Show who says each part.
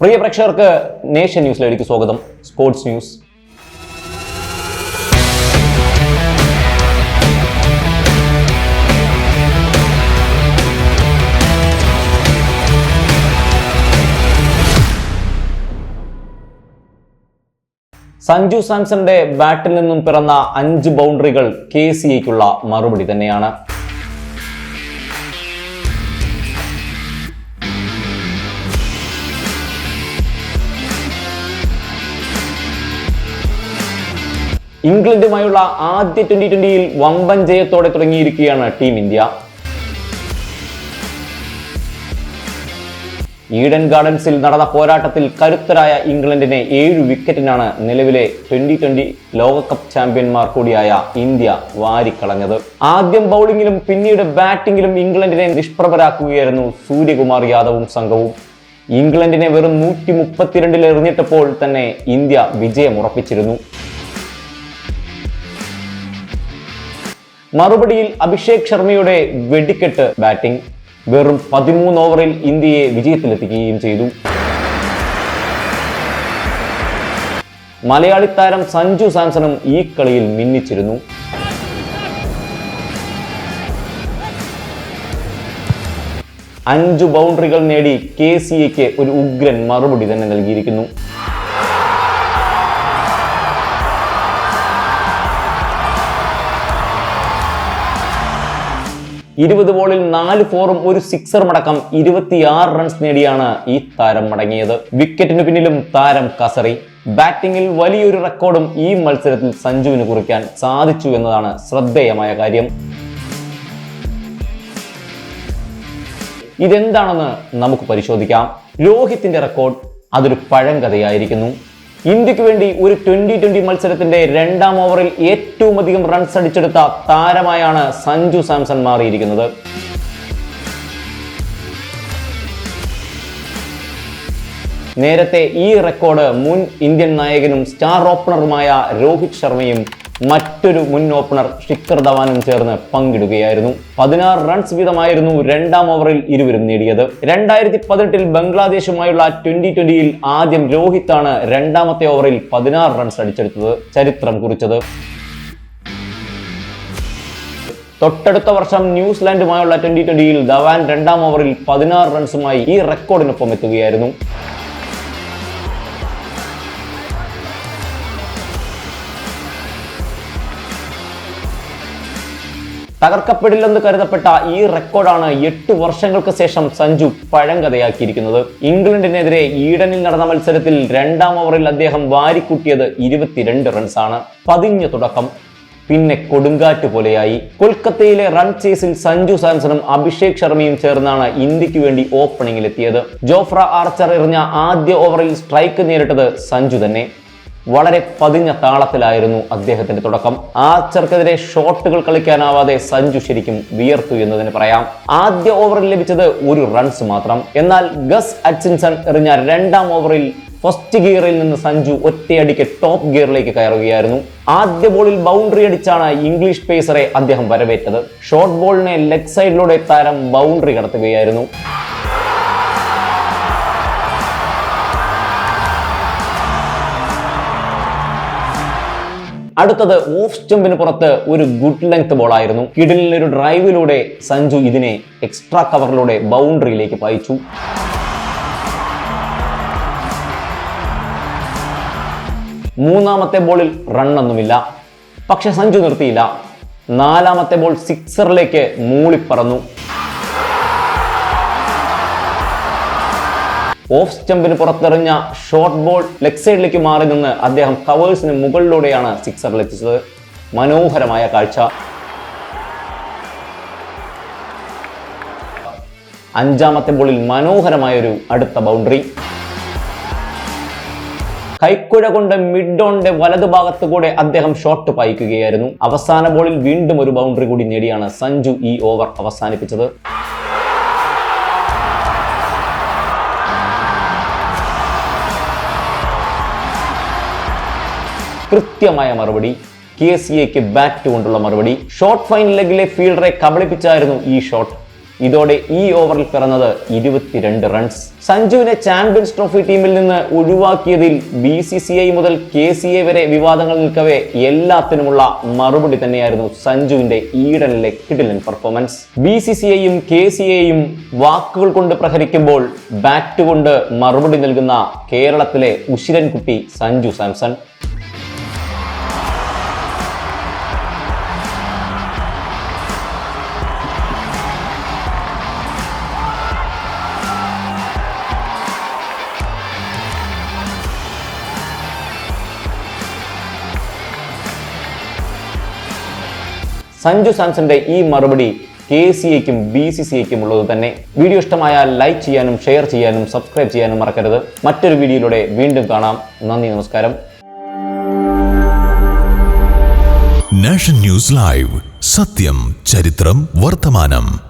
Speaker 1: പ്രിയ പ്രേക്ഷകർക്ക് നേഷൻ ന്യൂസിലേക്ക് സ്വാഗതം. Sports news. സഞ്ജു സാംസന്റെ ബാറ്റിൽ നിന്നും പിറന്ന അഞ്ച് ബൗണ്ടറികൾ കെ സി ഐക്കുള്ള മറുപടി തന്നെയാണ്. ഇംഗ്ലണ്ടുമായുള്ള ആദ്യ ട്വന്റി ട്വന്റിയിൽ വമ്പൻ ജയത്തോടെ തുടങ്ങിയിരിക്കുകയാണ് ടീം ഇന്ത്യ. ഈഡൻ ഗാർഡൻസിൽ നടന്ന പോരാട്ടത്തിൽ കരുത്തരായ ഇംഗ്ലണ്ടിനെ ഏഴ് വിക്കറ്റിനാണ് നിലവിലെ ട്വന്റി ട്വന്റി ലോകകപ്പ് ചാമ്പ്യന്മാർ കൂടിയായ ഇന്ത്യ വാരിക്കളഞ്ഞത്. ആദ്യം ബൗളിംഗിലും പിന്നീട് ബാറ്റിംഗിലും ഇംഗ്ലണ്ടിനെ നിഷ്പ്രഭരാക്കുകയായിരുന്നു സൂര്യകുമാർ യാദവും സംഘവും. ഇംഗ്ലണ്ടിനെ വെറും നൂറ്റി മുപ്പത്തിരണ്ടിൽ എറിഞ്ഞിട്ടപ്പോൾ തന്നെ ഇന്ത്യ വിജയം മറുപടിയിൽ അഭിഷേക് ശർമ്മയുടെ വെടിക്കെട്ട് ബാറ്റിംഗ്. വെറും പതിമൂന്ന് ഓവറിൽ ഇന്ത്യയെ വിജയത്തിലെത്തിക്കുകയും ചെയ്തു. മലയാളി താരം സഞ്ജു സാംസണും ഈ കളിയിൽ മിന്നിച്ചിരുന്നു. അഞ്ചു ബൗണ്ടറികൾ നേടി കെ സി എക്ക് ഒരു ഉഗ്രൻ മറുപടി തന്നെ നൽകിയിരിക്കുന്നു. ഇരുപത് ബോളിൽ നാല് ഫോറും ഒരു സിക്സറും അടക്കം ഇരുപത്തിയാറ് റൺസ് നേടിയാണ് ഈ താരം മടങ്ങിയത്. വിക്കറ്റിന് പിന്നിലും താരം കസറി. ബാറ്റിംഗിൽ വലിയൊരു റെക്കോർഡും ഈ മത്സരത്തിൽ സഞ്ജുവിന് കുറിക്കാൻ സാധിച്ചു എന്നതാണ് ശ്രദ്ധേയമായ കാര്യം. ഇതെന്താണെന്ന് നമുക്ക് പരിശോധിക്കാം. രോഹിത്തിന്റെ റെക്കോർഡ് അതൊരു പഴങ്കഥയായിരിക്കുന്നു. ഇന്ത്യയ്ക്ക് വേണ്ടി ഒരു ട്വന്റി ട്വന്റി മത്സരത്തിന്റെ രണ്ടാം ഓവറിൽ ഏറ്റവും അധികം റൺസ് അടിച്ചെടുത്ത താരമായാണ് സഞ്ജു സാംസൺ മാറിയിരിക്കുന്നത്. നേരത്തെ ഈ റെക്കോർഡ് മുൻ ഇന്ത്യൻ നായകനും സ്റ്റാർ ഓപ്പണറുമായ രോഹിത് ശർമ്മയും മറ്റൊരു മുൻ ഓപ്പണർ ശിഖർ ധവാനും ചേർന്ന് പങ്കിടുകയായിരുന്നു. പതിനാറ് റൺസ് വീതമായിരുന്നു രണ്ടാം ഓവറിൽ ഇരുവരും നേടിയത്. രണ്ടായിരത്തി പതിനെട്ടിൽ ബംഗ്ലാദേശുമായുള്ള ട്വന്റി ട്വന്റിയിൽ ആദ്യം രോഹിത് ആണ് രണ്ടാമത്തെ ഓവറിൽ പതിനാറ് റൺസ് അടിച്ചെടുത്തത് ചരിത്രം കുറിച്ചത്. തൊട്ടടുത്ത വർഷം ന്യൂസിലാൻഡുമായുള്ള ട്വന്റി ട്വന്റിയിൽ ധവാൻ രണ്ടാം ഓവറിൽ പതിനാറ് റൺസുമായി ഈ റെക്കോർഡിനൊപ്പം എത്തുകയായിരുന്നു. തകർക്കപ്പെടില്ലെന്ന് കരുതപ്പെട്ട ഈ റെക്കോർഡാണ് എട്ട് വർഷങ്ങൾക്ക് ശേഷം സഞ്ജു പഴങ്കഥയാക്കിയിരിക്കുന്നത്. ഇംഗ്ലണ്ടിനെതിരെ ഈഡനിൽ നടന്ന മത്സരത്തിൽ രണ്ടാം ഓവറിൽ അദ്ദേഹം വാരിക്കൂട്ടിയത് ഇരുപത്തിരണ്ട് റൺസാണ്. പതിഞ്ഞ തുടക്കം. പിന്നെ കൊടുങ്കാറ്റ് പോലെയായി. കൊൽക്കത്തയിലെ റൺ ചേസിൽ സഞ്ജു സാംസണും അഭിഷേക് ശർമ്മയും ചേർന്നാണ് ഇന്ത്യയ്ക്ക് വേണ്ടി ഓപ്പണിംഗിൽ എത്തിയത് ജോഫ്ര ആർച്ചർ എറിഞ്ഞ ആദ്യ ഓവറിൽ സ്ട്രൈക്ക് നേരിട്ടത് സഞ്ജു തന്നെ. വളരെ പതിഞ്ഞ താളത്തിലായിരുന്നു അദ്ദേഹത്തിന്റെ തുടക്കം. ആർച്ചർക്കെതിരെ ഷോട്ടുകൾ കളിക്കാനാവാതെ സഞ്ജു ശരിക്കും വിയർത്തു എന്നതിന് പറയാം. ആദ്യ ഓവറിൽ ലഭിച്ചത് ഒരു റൺസ് മാത്രം. എന്നാൽ ഗസ് അച്ചിൻസൺ എറിഞ്ഞ രണ്ടാം ഓവറിൽ ഫസ്റ്റ് ഗിയറിൽ നിന്ന് സഞ്ജു ഒറ്റയടിക്ക് ടോപ്പ് ഗിയറിലേക്ക് കയറുകയായിരുന്നു. ആദ്യ ബോളിൽ ബൗണ്ടറി അടിച്ചാണ് ഇംഗ്ലീഷ് പേസറെ അദ്ദേഹം വരവേറ്റത്. ഷോർട്ട് ബോളിനെ ലെഗ് സൈഡിലൂടെ താരം ബൗണ്ടറി കടത്തുകയായിരുന്നു. അടുത്തത് ഓഫ് സ്റ്റംപിന് പുറത്ത് ഒരു ഗുഡ് ലെങ്ത് ബോളായിരുന്നു കിഡിലിന് ഒരു ഡ്രൈവിലൂടെ സഞ്ജു ഇതിനെ എക്സ്ട്രാ കവറിലൂടെ ബൗണ്ടറിയിലേക്ക് പായിച്ചു. മൂന്നാമത്തെ ബോളിൽ റണ്ണൊന്നുമില്ല പക്ഷെ സഞ്ജു നിർത്തിയില്ല. നാലാമത്തെ ബോൾ സിക്സറിലേക്ക് മൂളിപ്പറന്നു. ഓഫ് സ്റ്റംപിന് പുറത്തെറിഞ്ഞ ഷോർട്ട് ബോൾ ലെഗ് സൈഡിലേക്ക് മാറി നിന്ന് അദ്ദേഹം കവേഴ്സിന് മുകളിലൂടെയാണ് സിക്സറിൽ എത്തിച്ചത്. മനോഹരമായ കാഴ്ച. അഞ്ചാമത്തെ ബോളിൽ മനോഹരമായ ഒരു അടുത്ത ബൗണ്ടറി കൈക്കുഴ കൊണ്ട് മിഡ് ഓണിന്റെ വലതുഭാഗത്ത് കൂടെ അദ്ദേഹം ഷോട്ട് പായിക്കുകയായിരുന്നു. അവസാന ബോളിൽ വീണ്ടും ഒരു ബൗണ്ടറി കൂടി നേടിയാണ് സഞ്ജു ഈ ഓവർ അവസാനിപ്പിച്ചത്. കൃത്യമായ മറുപടി. കെ സി എക്ക് ബാറ്റ് കൊണ്ടുള്ള മറുപടി. ഷോർട്ട് ഫൈൻ ലെഗിലെ ഫീൽഡറെ കബളിപ്പിച്ചായിരുന്നു ഈ ഷോട്ട് ഇതോടെ ഈ ഓവറിൽ പിറന്നത് ഇരുപത്തിരണ്ട് റൺസ് സഞ്ജുവിനെ ചാമ്പ്യൻസ് ട്രോഫി ടീമിൽ നിന്ന് ഒഴിവാക്കിയതിൽ ബി സി സി ഐ മുതൽ കെ സി ഐ വരെ വിവാദങ്ങൾ നിൽക്കവേ എല്ലാത്തിനുമുള്ള മറുപടി തന്നെയായിരുന്നു സഞ്ജുവിന്റെ ഈഡനിലെ കിടിലൻ പെർഫോമൻസ് ബി സി സി ഐയും കെ സി ഐയും വാക്കുകൾ കൊണ്ട് പ്രഹരിക്കുമ്പോൾ ബാറ്റ് കൊണ്ട് മറുപടി നൽകുന്ന കേരളത്തിലെ ഉശിരൻ കുട്ടി സഞ്ജു സാംസൺ. സഞ്ജു സാംസന്റെ ഈ മറുപടി കെ സി എക്കും ബി സി സി എക്കും ഉള്ളത് തന്നെ. വീഡിയോ ഇഷ്ടമായാൽ ലൈക്ക് ചെയ്യാനും ഷെയർ ചെയ്യാനും സബ്സ്ക്രൈബ് ചെയ്യാനും മറക്കരുത്. മറ്റൊരു വീഡിയോയിലൂടെ വീണ്ടും കാണാം. നന്ദി നമസ്കാരം.
Speaker 2: Nation news live. സത്യം ചരിത്രം വർത്തമാനം.